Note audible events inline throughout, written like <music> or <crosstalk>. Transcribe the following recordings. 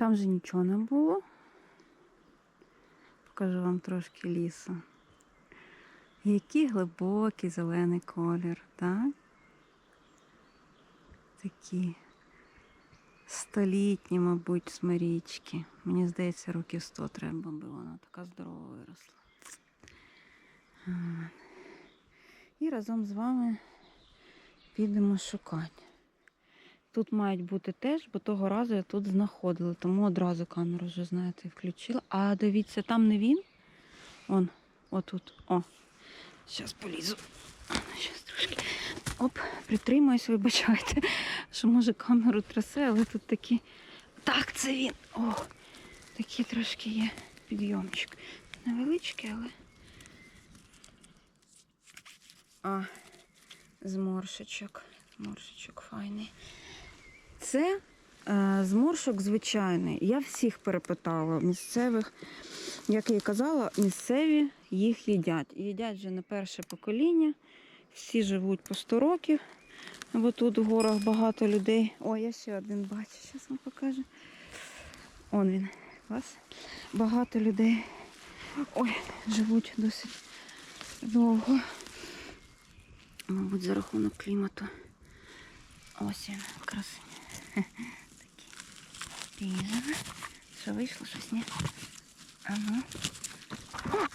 Там же нічого не було. Покажу вам трошки лісу. Який глибокий зелений колір, так? Такі столітні, мабуть, смирічки. Мені здається, років 100 треба було. Вона така здорова виросла. І разом з вами підемо шукати. Тут мають бути теж, бо того разу я тут знаходила, тому одразу камеру вже, знаєте, включила. А дивіться, там не він. Он, отут. О. Зараз полізу. Зараз трошки. Оп, притримуюсь, вибачайте, <laughs> що може камеру трясе, але тут такі. Так, це він. О, такий трошки є підйомчик. Невеличкий, але. А, зморшечок. Зморшечок файний. Це е, зморшок звичайний. Я всіх перепитала місцевих. Як я і казала, місцеві їх їдять. Їдять вже не перше покоління. Всі живуть по 100 років. Бо тут в горах багато людей. О, я ще один бачу, зараз вам покажу. Он він. Клас. Багато людей. Ой, живуть досить довго. Мабуть, за рахунок клімату. Ось він, красивий. Ріжемо. Що вийшло, щось ні? Ага.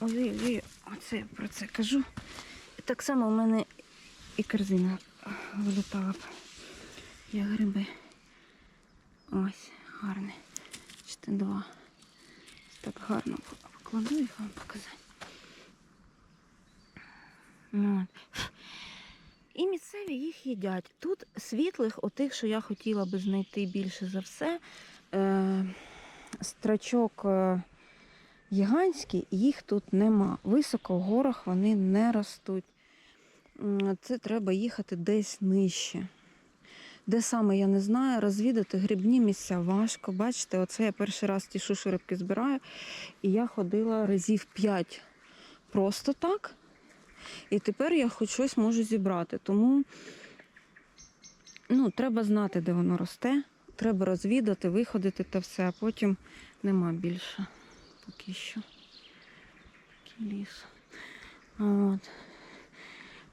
Ой-ой-ой, оце я про це кажу. Так само у мене і корзина вилітала б. Я гриби. Ось, гарний. Ще два. Так гарно покладу їх вам показати. Ну. І місцеві їх їдять. Тут світлих, отих, що я хотіла би знайти більше за все. Е, страчок е, гігантський, їх тут нема. Високо в горах вони не ростуть. Це треба їхати десь нижче. Де саме я не знаю, розвідати грибні місця важко. Бачите, оце я перший раз ті шушерибки збираю. І я ходила разів 5 просто так. І тепер я хоч щось можу зібрати. Тому ну, треба знати, де воно росте. Треба розвідати, виходити та все, а потім нема більше поки що. Ліс. От.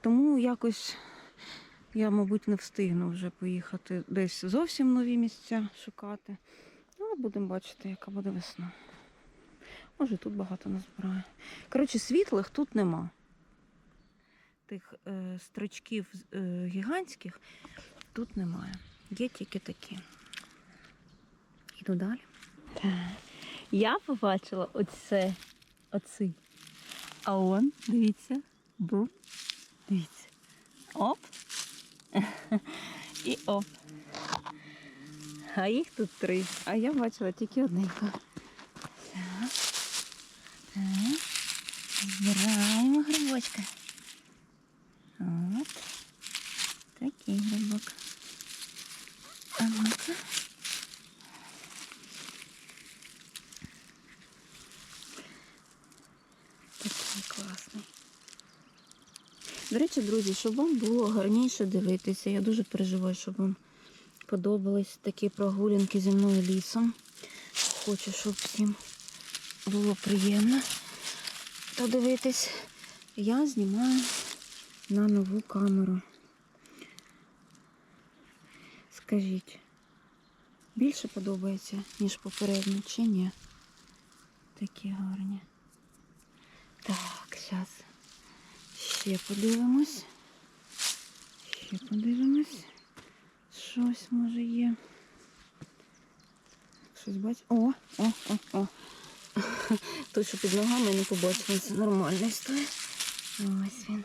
Тому якось я, мабуть, не встигну вже поїхати десь зовсім нові місця шукати. Але будемо бачити, яка буде весна. Може, тут багато назбираю. Коротше, світлих тут нема. Тих е, строчків е, гігантських тут немає. Є тільки такі. Іду далі. Я побачила оце, оцей. А он, дивіться, був. Дивіться. Оп. І оп. А їх тут три. А я бачила тільки одненьку. Так. Так. Збираємо грибочка. От. Такий грибок. А ну-ка. Такий класний. До речі, друзі, щоб вам було гарніше дивитися, я дуже переживаю, щоб вам подобались такі прогулянки зі мною лісом. Хочу, щоб всім було приємно подивитись. Я знімаю на нову камеру. Скажіть, більше подобається, ніж попередньо, чи ні? Такі гарні. Так, зараз ще подивимось. Ще подивимось. Щось може є. Щось бачиш? О, о, о, о. <laughs> Той, що під ногами не побачила, це нормальний стоїть. Ось він.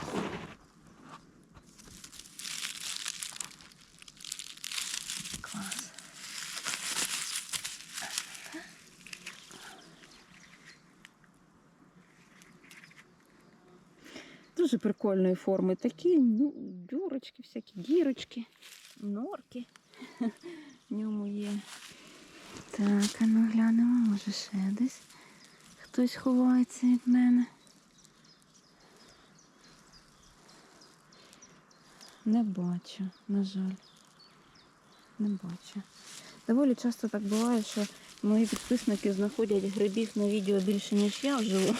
Клас. Дуже прикольної форми. Такі, ну, дюрочки, всякі дірочки, норки в ньому є. Так, а ну глянемо, може ще десь хтось ховається від мене. Не бачу, на жаль. Не бачу. Доволі часто так буває, що мої підписники знаходять грибів на відео більше, ніж я вживу.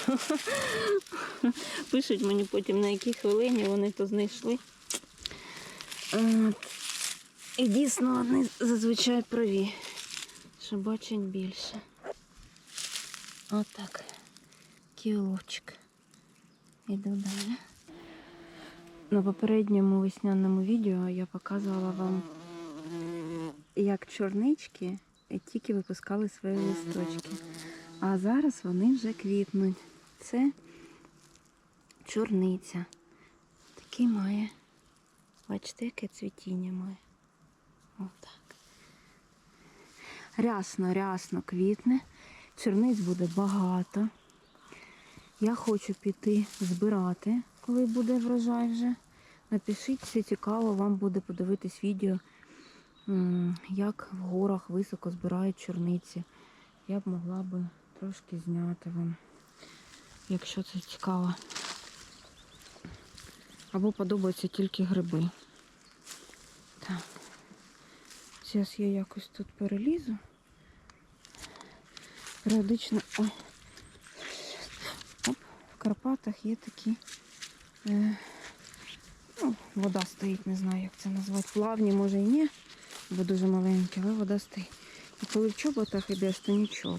Пишуть мені потім, на якій хвилині вони то знайшли. Е, І дійсно вони зазвичай праві, що бачать більше. Отак. Кілочок. Іду далі. На попередньому весняному відео я показувала вам, як чорнички тільки випускали свої листочки. А зараз вони вже квітнуть. Це чорниця. Такий має. Бачите, яке цвітіння має. Отак. Рясно, рясно квітне. Чорниць буде багато. Я хочу піти збирати, коли буде врожай вже. Напишіть, все цікаво, вам буде подивитись відео, як в горах високо збирають чорниці. Я б могла би трошки зняти вам, якщо це цікаво. Або подобаються тільки гриби. Так. Зараз я якось тут перелізу. Періодично. Ой. Оп, в Карпатах є такі. Е, ну, вода стоїть, не знаю, як це назвати. Плавні, може і ні, бо дуже маленькі, але вода стоїть. І коли в чоботах йдеш, то нічого.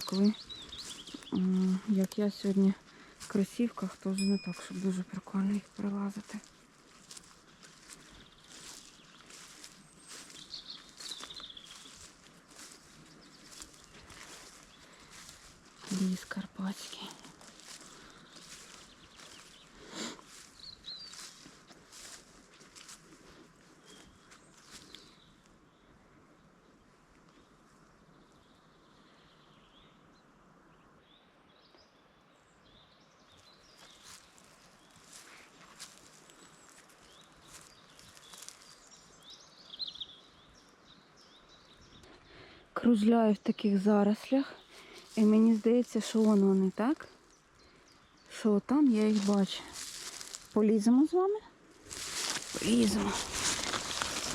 Як я сьогодні в кросівках, вже не так, щоб дуже прикольно їх перелазити. Ліс Карпатський. Кружляю в таких зарослях. І мені здається, що воно не так. Що там я їх бачу. Поліземо з вами? Поліземо.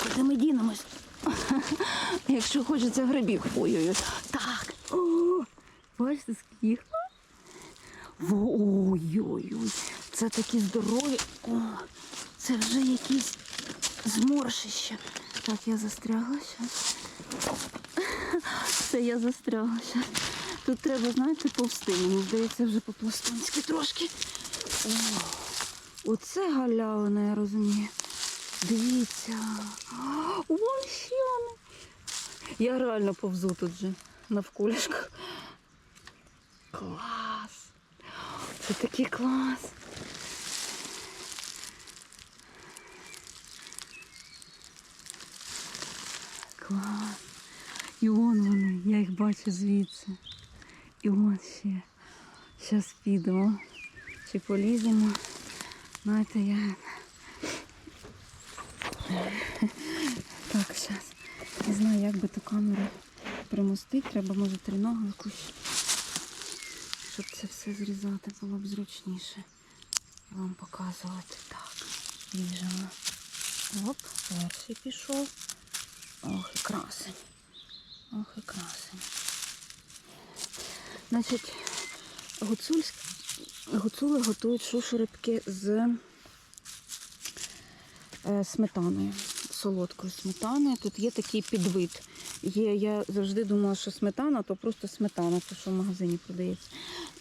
Куди ми дінемось? <laughs> Якщо хочеться грибів. Ой-ой-ой. Так. О, бачите, скільки? Ой-ой-ой. Це такі здорові. О, це вже якісь зморшища. Так, я застрягла зараз. <laughs> Це я застрягла зараз. Тут треба, знаєте, повсти. Мені здається, вже по-пластунськи трошки. О, оце галявина, я розумію. Дивіться. Вон ще. Я реально повзу тут же навколішках. Клас. Це такий клас. Клас. І вон вони, я їх бачу звідси. І вон ще. Зараз підемо. Чи поліземо. Знаєте, я. Так, зараз. Не знаю, як би ту камеру примостити. Треба, може, триногу якусь. Щоб це все зрізати було б зручніше. І вам показувати. Так, ріжемо. Оп, перший пішов. Ох, і красень. Ох, і красень. Значить, гуцульськ... гуцули готують шушерибки з е, сметаною, солодкою сметаною. Тут є такий підвид. Є, я завжди думала, що сметана, то просто сметана, то що в магазині продається.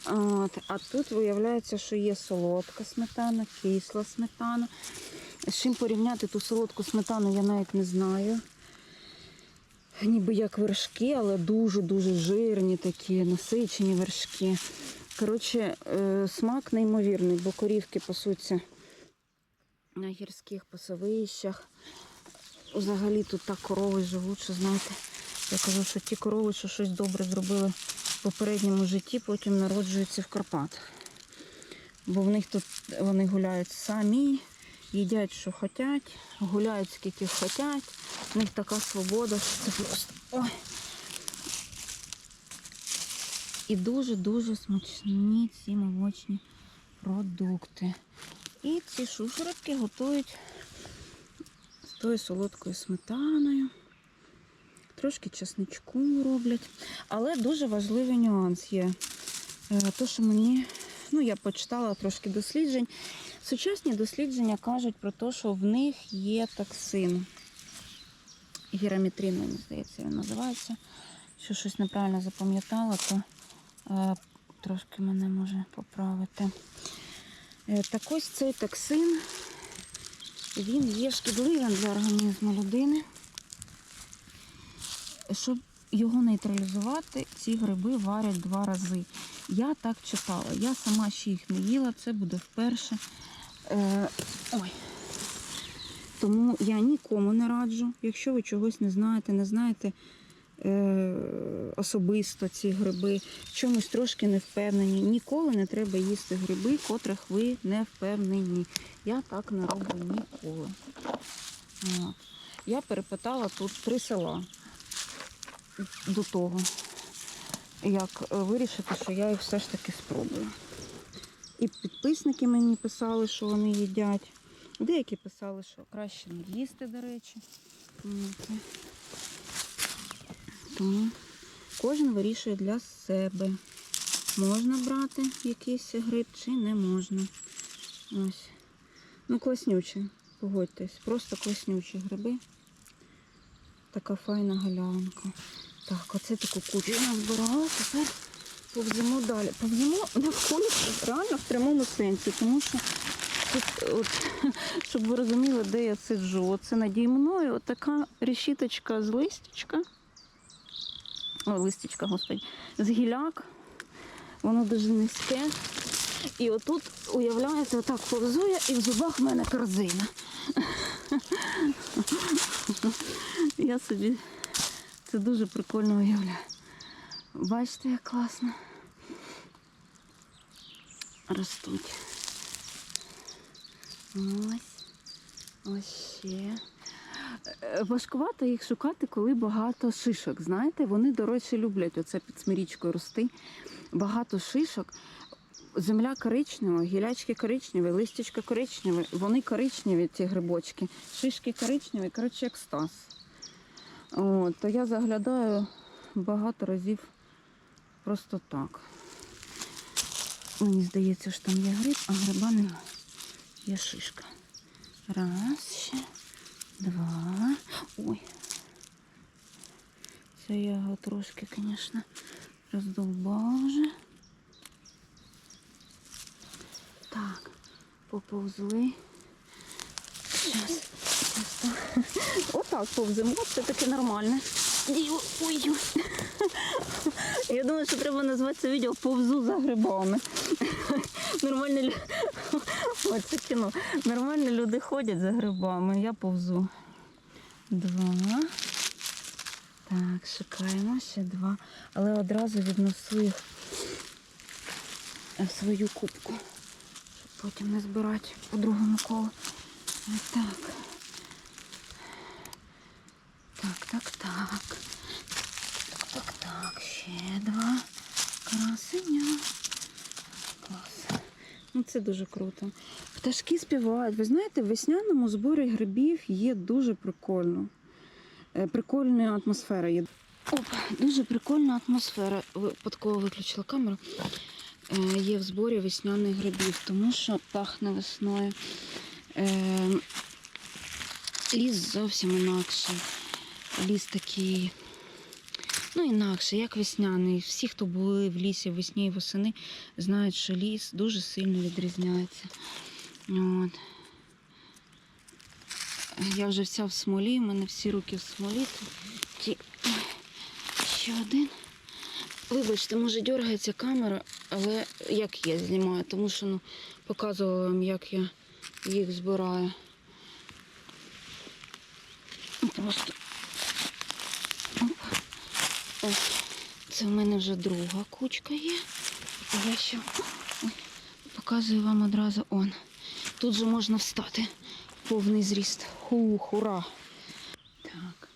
От, а тут виявляється, що є солодка сметана, кисла сметана. З чим порівняти ту солодку сметану, я навіть не знаю. Ніби як вершки, але дуже-дуже жирні такі, насичені вершки. Коротше, е, смак неймовірний, бо корівки пасуться на гірських пасовищах. Взагалі тут так корови живуть, що знаєте, я кажу, що ті корови, що щось добре зробили в попередньому житті, потім народжуються в Карпатах. Бо в них тут вони гуляють самі, їдять, що хочуть, гуляють скільки хочуть. У них така свобода, що це просто. Ой. І дуже-дуже смачні ці молочні продукти. І ці шушерки готують з тою солодкою сметаною. трошки чесничку роблять. Але дуже важливий нюанс є. Е, То, що мені, ну я почитала трошки досліджень. Сучасні дослідження кажуть про те, що в них є токсин. Гірометрин, мені здається, він називається. Якщо щось неправильно запам'ятала, то е, трошки мене може поправити. Е, так ось цей токсин, він є шкідливим для організму людини. Щоб його нейтралізувати, ці гриби варять два рази. Я так читала. Я сама ще їх не їла, це буде вперше. Е, ой. Тому я нікому не раджу. Якщо ви чогось не знаєте, не знаєте е, особисто ці гриби, чомусь трошки не впевнені, ніколи не треба їсти гриби, котрих ви не впевнені. Я так не роблю ніколи. От. Я перепитала тут три села до того, як е, вирішити, що я їх все ж таки спробую. І підписники мені писали, що вони їдять. Деякі писали, що краще не їсти, до речі. Тому кожен вирішує для себе. Можна брати якийсь гриб чи не можна. Ось. Ну, класнючі, погодьтесь. Просто класнючі гриби. Така файна галянка. Так, оце таку кучу я збирала, тепер повземо далі. Повземо навколо реально в прямому сенсі, тому що тут, от, <laughs> щоб ви розуміли, де я сиджу. Оце наді мною така решіточка з листячка. О, листячка, господи, з гіляк. Воно дуже низьке. І отут, уявляєте, отак повзу я, і в зубах в мене корзина. <laughs> Я собі це дуже прикольно уявляю. Бачите, як класно. Ростуть. Ось. Ось ще. Е, Важкувато їх шукати, коли багато шишок. Знаєте, вони, до речі, люблять оце під смирічкою рости. Багато шишок. Земля коричнева, гілячки коричневі, листячка коричневі, вони коричневі, ці грибочки, шишки коричневі, коротше, екстаз. От, то я заглядаю багато разів просто так. Мені здається, що там є гриб, а гриба нема. Є шишка. Раз, ще, два. Ой. Це я його трошки, звісно, роздовбала вже. Так, поповзли. Зараз. Отак повземо, це таки нормально. Ой. Я думаю, що треба назвати це відео повзу за грибами. Нормально лю- це кіно. Нормально люди ходять за грибами. Я повзу. Два. Так, шукаємо ще два. Але одразу віднесу їх в свою кубку. Щоб потім не збирати по другому колу. Так. Так, так, так. Так, так, так. Ще два. Красеня. Клас. Ну, це дуже круто. Пташки співають. Ви знаєте, в весняному зборі грибів є дуже прикольно. Е, Прикольна атмосфера є. Опа, дуже прикольна атмосфера. Випадково виключила камеру. Е, Є в зборі весняних грибів, тому що пахне весною. Е, Ліс зовсім інакший. Ліс такий, ну інакше, як весняний. Всі, хто були в лісі весні і восени, знають, що ліс дуже сильно відрізняється. От. Я вже вся в смолі, в мене всі руки в смолі. Ті... Ще один. Вибачте, може дергається камера, але як я знімаю, тому що ну, показувала вам, як я їх збираю. Просто. Оп. О, це в мене вже друга кучка є. Я ще показую вам одразу он. Тут же можна встати. Повний зріст. Хух, ура! Так.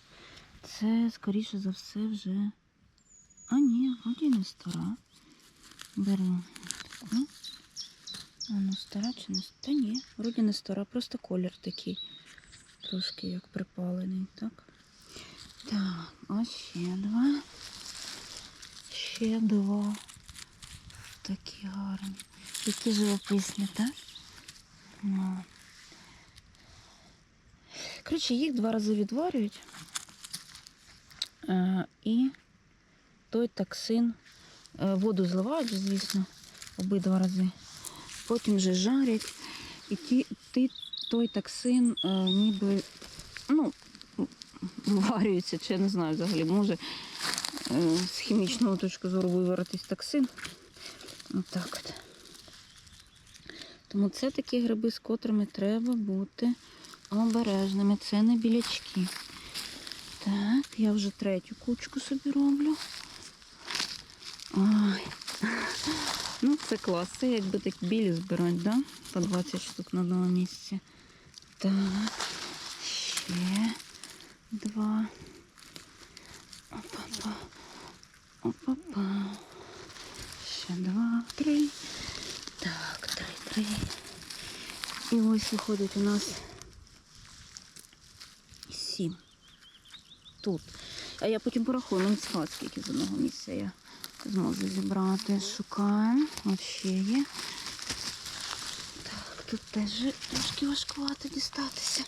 Це, скоріше за все, вже. А ні, вроді не стара. Беру таку. А ну стара чи не стара? Та ні, вроді не стара, просто колір такий. Трошки як припалений, так? Так, ось ще два. Ще два. Такі гарні. Які живописні, так? Ну. Коротше, їх два рази відварюють. Е, і той токсин, е, воду зливають, звісно, обидва рази. Потім вже жарять. І ті, ті, той токсин е, ніби ну, виварюється, чи я не знаю взагалі, може з хімічного точки зору виваритись токсин. Отак от. Тому це такі гриби, з котрими треба бути обережними. Це не білячки. Так, я вже третю кучку собі роблю. Ой. Ну, це клас. Це якби так білі збирати, да? По 20 штук на одному місці. Так. Ще два. Опа-па. Ще два, три. Так, три, три. І ось виходить у нас сім. Тут. А я потім порахую, мені цікаво, скільки з одного місця я зможу зібрати. Шукаємо. От ще є. Так, тут теж трошки важкувато дістатися.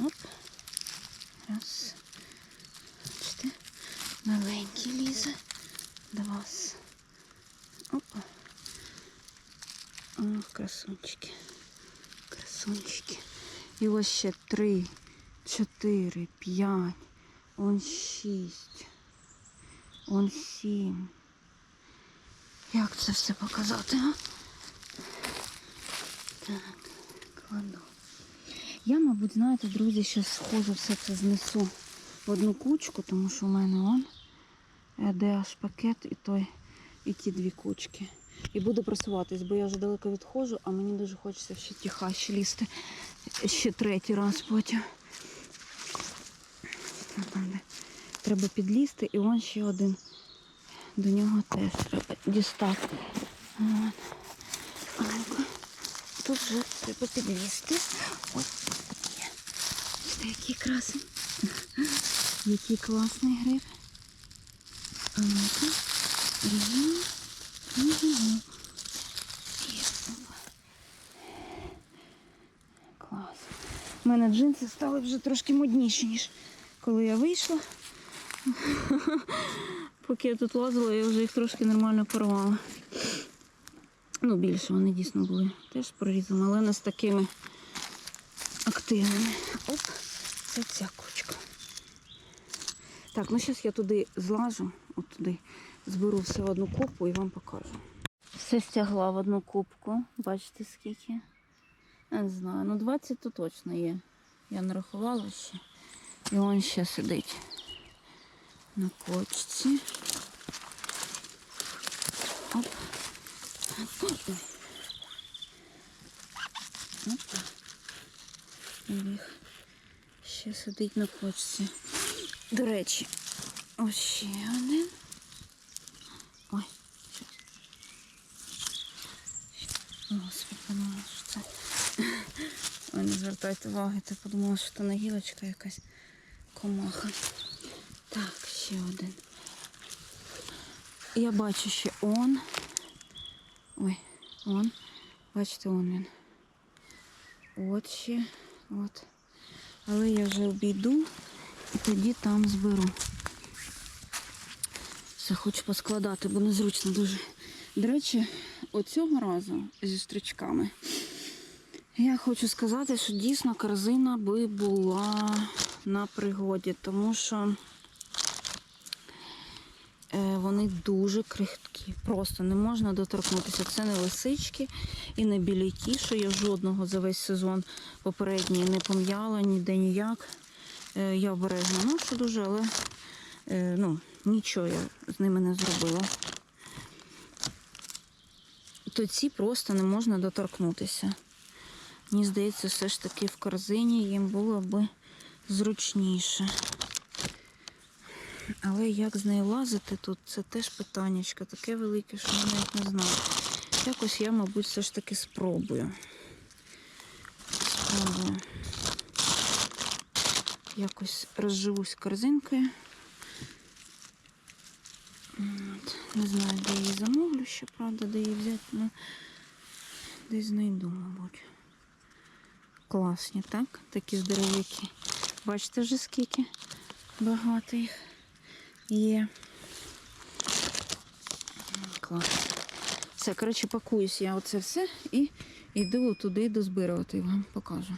Оп. Раз. Маленький лізе. Два. Опа. Ох, красунчики. Красунчики. І ось ще три, чотири, п'ять, он шість, он сім. Як це все показати, а? Так, кладу. Я, мабуть, знаєте, друзі, зараз схожу все це знесу в одну кучку, тому що в мене он е, аж пакет і той, і ті дві кучки. І буду просуватись, бо я вже далеко відходжу, а мені дуже хочеться ще ті хащі лізти. Ще третій раз потім. Треба підлізти, і он ще один. До нього теж треба дістати. Тут вже треба підлізти. Ось є. Який красень. Який класний гриб. А ну-ка. Ріжемо. Клас. У мене джинси стали вже трошки модніші, ніж коли я вийшла. Поки я тут лазила, я вже їх трошки нормально порвала. Ну, більше вони дійсно були теж прорізані, але не з такими активними. Оп, це ця кучка. Так, ну зараз я туди злажу, от туди зберу все в одну купу і вам покажу. Все стягла в одну кубку. Бачите скільки? Не знаю, ну 20 то точно є. Я не рахувала ще. І він ще сидить на кочці. Оп. Оп. Оп. Їх ще сидить на кочці. До речі, ось ще один. Ой. Господи, подумала, що це. Ой, не звертайте уваги, ти подумала, що це не гілочка якась комаха. Так, ще один. Я бачу ще он. Ой, он. Бачите, он він. От ще. От. Але я вже обійду і тоді там зберу. Все хочу поскладати, бо незручно дуже. До речі, оцього разу зі стрічками я хочу сказати, що дійсно корзина би була на пригоді, тому що е, вони дуже крихткі. Просто не можна доторкнутися. Це не лисички і не біляки, що я жодного за весь сезон попередній не пом'яла, ніде ніяк. Е, Я обережно ношу дуже, але е, ну, нічого я з ними не зробила. То ці просто не можна доторкнутися. Мені здається, все ж таки в корзині їм було би зручніше. Але як з нею лазити тут, це теж питаннячко таке велике, що я навіть не знаю. Якось я, мабуть, все ж таки спробую. Спробую. якось розживусь корзинкою. Не знаю, де її замовлю ще, правда, де її взяти, ну десь знайду, мабуть. Класні, так? Такі здоровики. Бачите вже скільки багато їх є. Клас. Все, коротше, пакуюсь я оце все і йду туди дозбирувати, вам покажу.